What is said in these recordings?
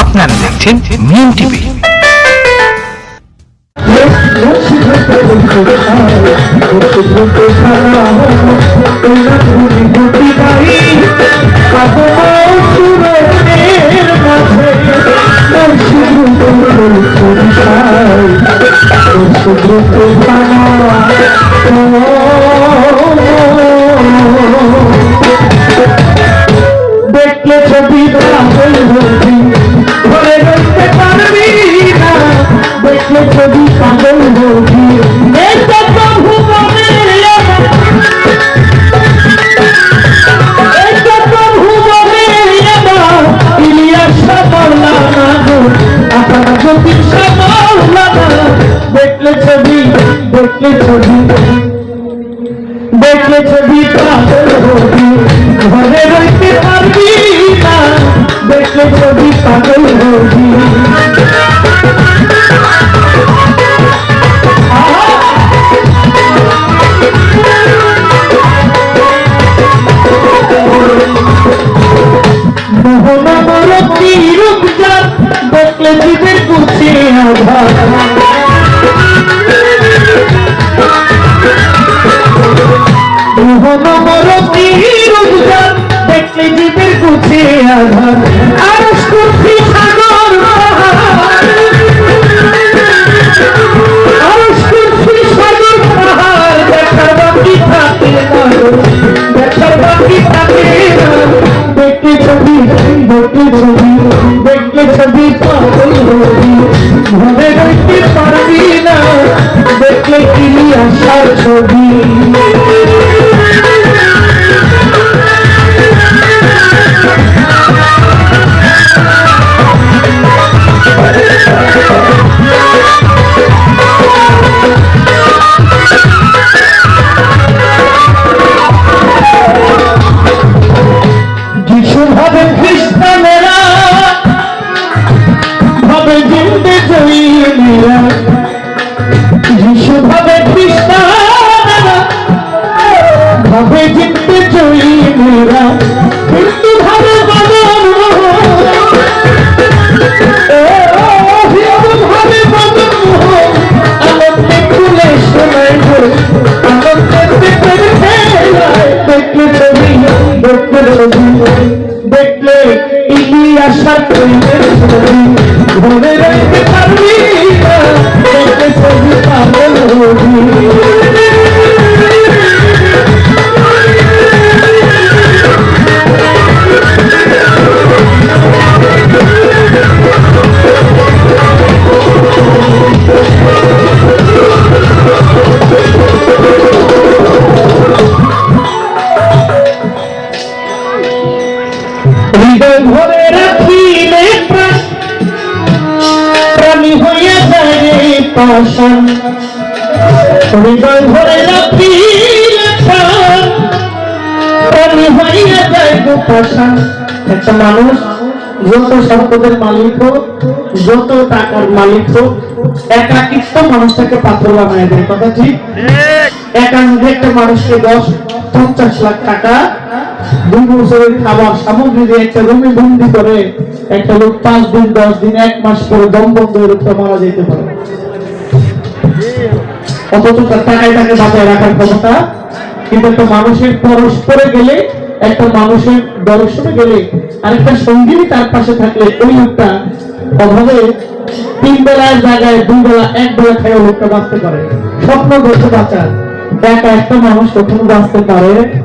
আপনারা দেখছেন মিম টিভি। দেখলে পারবি না? দেখলে যদি পাগল love. যিশু ভাবে ইলিয়াসার একটা মানুষ যত সম্পদের মালিক হোক, যত টাকার মালিক হোক একাকিত্ব মানুষটাকে পাত্র বানায় দেয় কথা ঠিক। একান্তে একটা মানুষকে দশ, পঞ্চাশ লাখ টাকা তার মানুষের পরস্পরে গেলে, একটা মানুষের দর্শনে গেলে, আরেকটা সঙ্গিনী তার পাশে থাকলে ওই লোকটা অভাবে তিন বেলার জায়গায়, দুই বেলা এক বেলা খেয়ে লোকটা বাঁচতে পারে। স্বপ্ন দেখে বাঁচার। একা একটা মানুষ কখনো বাঁচতে পারে?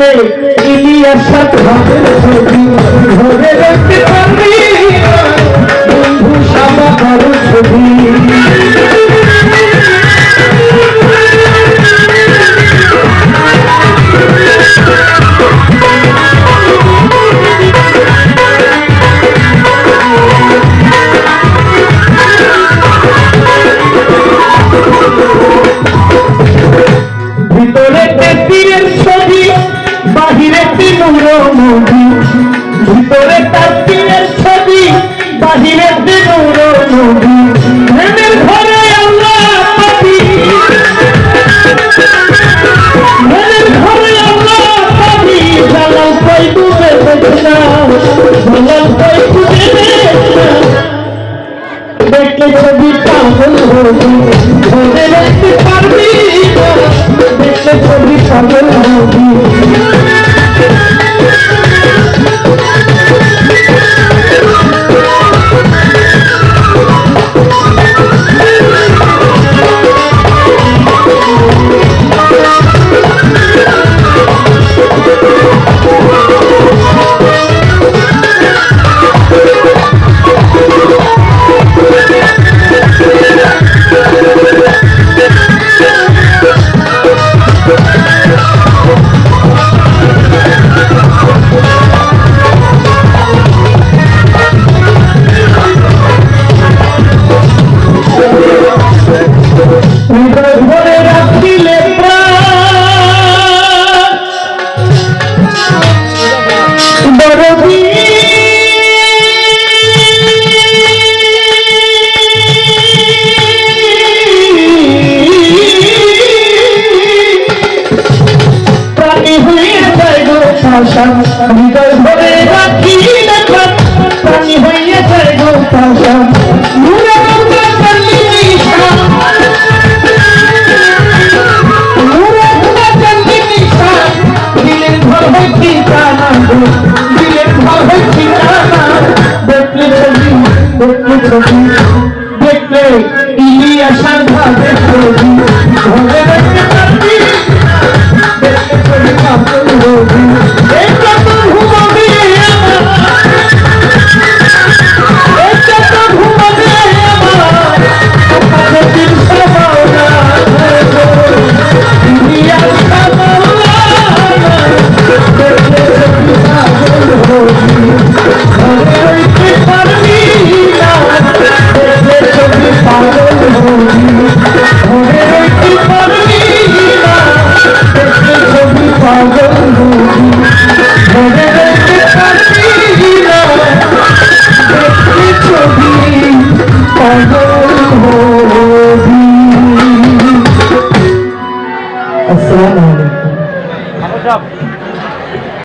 দেখলে ইলিয়াসার ঘরের ছবি ভিতরে তার ছবি বাহিরে ভাষা হৃদয় ভরে রাখি দেখো, প্রাণী হইয়া যায় গোপাশা দেখলে ইলিয়া সাধা দেখলি ঘরে দেখতে